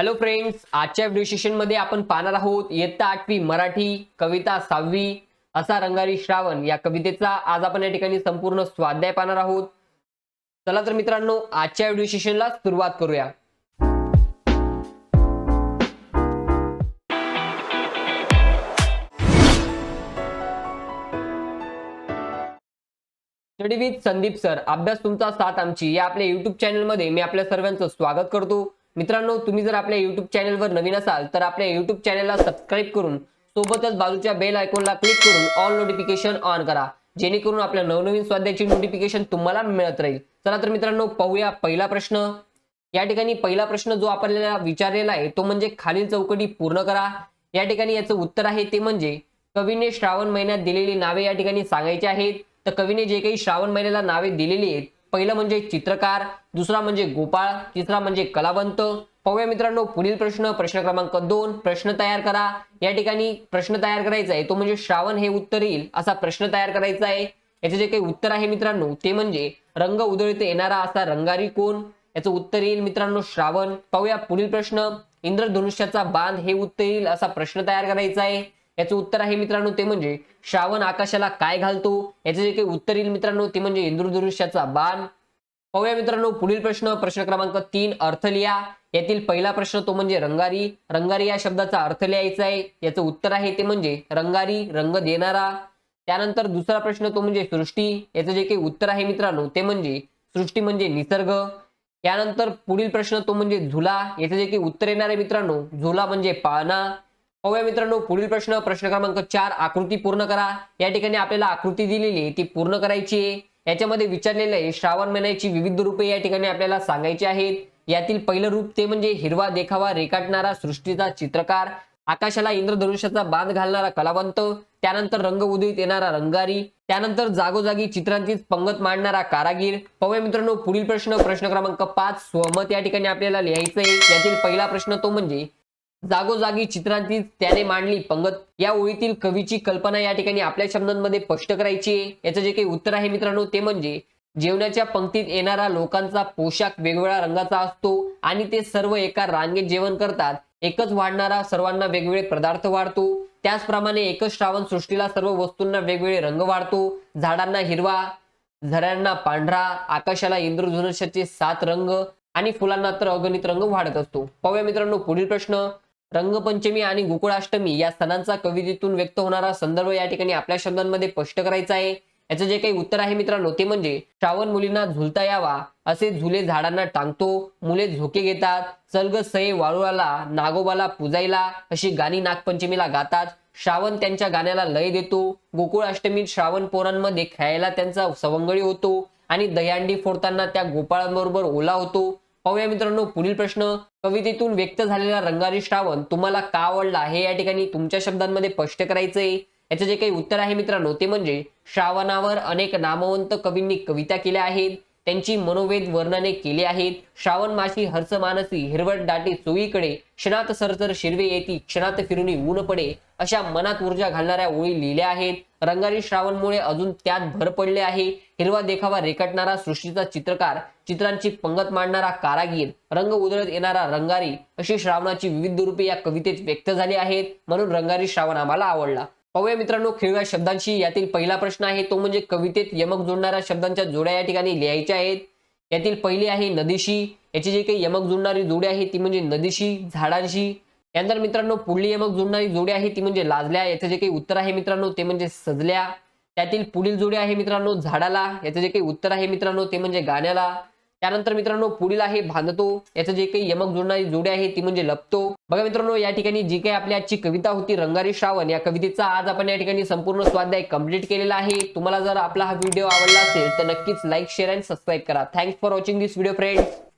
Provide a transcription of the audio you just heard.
Hello friends आजच्या video सेशनमध्ये आपण पाहणार आहोत इयत्ता आठवी मराठी कविता सहावी असा रंगारी श्रावण. या कवितेचा आज आपण या ठिकाणी संपूर्ण स्वाध्याय पाहणार आहोत. चला तर मित्रांनो आजच्या व्हिडिओ सेशनला सुरुवात करूया. संदीप सर अभ्यास तुमचा साथ आमची. या आपल्या युट्यूब चॅनलमध्ये मी आपल्या सर्वांचं स्वागत करतो. मित्रांनो तुम्ही जर आपल्या युट्यूब चॅनलवर नवीन असाल तर आपल्या युट्यूब चॅनलला सबस्क्राईब करून सोबतच बाजूच्या बेल आयकॉनला क्लिक करून ऑल नोटिफिकेशन ऑन करा. जेणेकरून आपल्या नवनवीन स्वाध्यायाची नोटिफिकेशन तुम्हाला मिळत राहील. चला तर मित्रांनो पाहूया पहिला प्रश्न. या ठिकाणी पहिला प्रश्न जो आपल्याला विचारलेला आहे तो म्हणजे खालील चौकटी पूर्ण करा. या ठिकाणी याचं उत्तर आहे ते म्हणजे कवीने श्रावण महिन्यात दिलेली नावे या ठिकाणी सांगायची आहेत. तर कवीने जे काही श्रावण महिन्याला नावे दिलेली आहेत पहिलं म्हणजे चित्रकार दुसरा म्हणजे गोपाळ तिसरा म्हणजे कलावंत. पाहूया मित्रांनो पुढील प्रश्न प्रश्न क्रमांक दोन प्रश्न तयार करा. या ठिकाणी प्रश्न तयार करायचा आहे तो म्हणजे श्रावण हे उत्तर येईल असा प्रश्न तयार करायचा आहे. याचे जे काही उत्तर आहे मित्रांनो ते म्हणजे रंग उधळीत येणारा असा रंगारी कोण याचं उत्तर येईल मित्रांनो श्रावण. पाहूया पुढील प्रश्न इंद्रधनुष्याचा बांध हे उत्तर येईल असा प्रश्न तयार करायचा आहे. याचं उत्तर आहे मित्रांनो ते म्हणजे श्रावण आकाशाला काय घालतो? याचे जे काही उत्तर येईल मित्रांनो ते म्हणजे इंद्रधनुष्याचा बाण. पाहूया मित्रांनो पुढील प्रश्न प्रश्न क्रमांक तीन अर्थ लिहा यातील पहिला प्रश्न तो म्हणजे रंगारी. रंगारी या शब्दाचा अर्थ लिहायचा आहे. याचं उत्तर आहे ते म्हणजे रंगारी रंग देणारा. त्यानंतर दुसरा प्रश्न तो म्हणजे सृष्टी. याचं जे काही उत्तर आहे मित्रांनो ते म्हणजे सृष्टी म्हणजे निसर्ग. यानंतर पुढील प्रश्न तो म्हणजे झुला. याचं जे काही उत्तर येणार आहे मित्रांनो झुला म्हणजे पाळणा पाहूया मित्रांनो पुढील प्रश्न प्रश्न क्रमांक चार आकृती पूर्ण करा. या ठिकाणी आपल्याला आकृती दिलेली आहे ती पूर्ण करायची आहे. याच्यामध्ये विचारलेलं आहे श्रावण महिन्याची विविध रूपे या ठिकाणी आपल्याला सांगायची आहेत. यातील पहिलं रूप ते म्हणजे हिरवा देखावा रेखाटणारा सृष्टीचा चित्रकार आकाशाला इंद्रधनुष्याचा बांध घालणारा कलावंत त्यानंतर रंग उदयीत येणारा रंगारी त्यानंतर जागोजागी चित्रांची पंगत मांडणारा कारागीर. पाहूया मित्रांनो पुढील प्रश्न प्रश्न क्रमांक पाच स्वमत या ठिकाणी आपल्याला लिहायचं आहे यातील पहिला प्रश्न तो म्हणजे जागोजागी चित्रांची त्याने मांडली. पंगत या ओळीतील कवीची कल्पना या ठिकाणी आपल्या शब्दांमध्ये स्पष्ट करायची आहे. याचं जे काही उत्तर आहे मित्रांनो ते म्हणजे जेवणाच्या पंक्तीत येणारा लोकांचा पोशाख वेगवेगळ्या रंगाचा असतो आणि ते सर्व एका रांगेत जेवण करतात. एकच वाढणारा सर्वांना वेगवेगळे पदार्थ वाढतो. त्याचप्रमाणे एकच श्रावण सृष्टीला सर्व वस्तूंना वेगवेगळे रंग वाढतो. झाडांना हिरवा झऱ्यांना पांढरा आकाशाला इंद्रधनुष्याचे सात रंग आणि फुलांना तर अगणित रंग वाढत असतो. पाहूया मित्रांनो पुढील प्रश्न. रंगपंचमी आणि गोकुळाष्टमी या सणांचा कवितेतून व्यक्त होणारा संदर्भ या ठिकाणी आपल्या शब्दांमध्ये स्पष्ट करायचा आहे. याचं जे काही उत्तर आहे मित्रांनो ते म्हणजे श्रावण मुलींना झुलता यावा असे झुले झाडांना टांगतो मुले झोके घेतात चलग सये वाळूळाला नागोबाला पुजायला अशी गाणी नागपंचमीला गातात. श्रावण त्यांच्या गाण्याला लय देतो. गोकुळ अष्टमीत श्रावण पोरांमध्ये खेळायला त्यांचा सवंगळी होतो आणि दहीहंडी फोडताना त्या गोपाळांबरोबर ओला होतो. पाहूया मित्रांनो पुढील प्रश्न. कवितेतून व्यक्त झालेला रंगारी श्रावण तुम्हाला का आवडला? हे या ठिकाणी तुमच्या शब्दांमध्ये स्पष्ट करायचंय. याचं जे काही उत्तर आहे मित्रांनो ते म्हणजे श्रावणावर अनेक नामवंत कवींनी कविता केल्या आहेत. त्यांची मनोवेद वर्णने केली आहेत. श्रावण माशी हर्ष मानसी हिरवट दाटी चोईकडे क्षणात सरसर शिरवे येती क्षणात फिरुनी ऊन पडे अशा मनात ऊर्जा घालणाऱ्या ओळी लिहिल्या आहेत. रंगारी श्रावणमुळे अजून त्यात भर पडले आहे. हिरवा देखावा रेखाटणारा सृष्टीचा चित्रकार चित्रांची पंगत मांडणारा कारागीर रंग उधळत येणारा रंगारी अशी श्रावणाची विविध रूपे या कवितेत व्यक्त झाली आहेत म्हणून रंगारी श्रावण आम्हाला आवडला. पाहूया मित्रांनो खेळव्या शब्दांशी यातील पहिला प्रश्न आहे तो म्हणजे कवितेत यमक जोडणाऱ्या शब्दांच्या जोड्या या ठिकाणी लिहायच्या आहेत. यातील पहिली आहे नदीशी याची जी काही यमक जुळणारी जोडी आहे ती म्हणजे नदीशी झाडांशी. यानंतर मित्रांनो पुढली यमक जोडणारी जोडी आहे ती म्हणजे लाजल्या. याचं जे काही उत्तर आहे मित्रांनो ते म्हणजे सजल्या. त्यातील पुढील जोडी आहे मित्रांनो झाडाला. याचं जे काही उत्तर आहे मित्रांनो ते म्हणजे गाण्याला. त्यानंतर मित्रांनो पुढील आहे बांधतो याचं जे काही यमक जोडणारी जोडी आहे ती म्हणजे लपतो. बघा मित्रांनो या ठिकाणी जी काही आपली आजची कविता होती रंगारी श्रावण या कवितेचा आज आपण या ठिकाणी संपूर्ण स्वाध्याय कंप्लीट केलेला आहे. तुम्हाला जर आपला हा व्हिडिओ आवडला असेल तर नक्कीच लाईक शेअर आणि सबस्क्राईब करा. Thanks for watching this video friends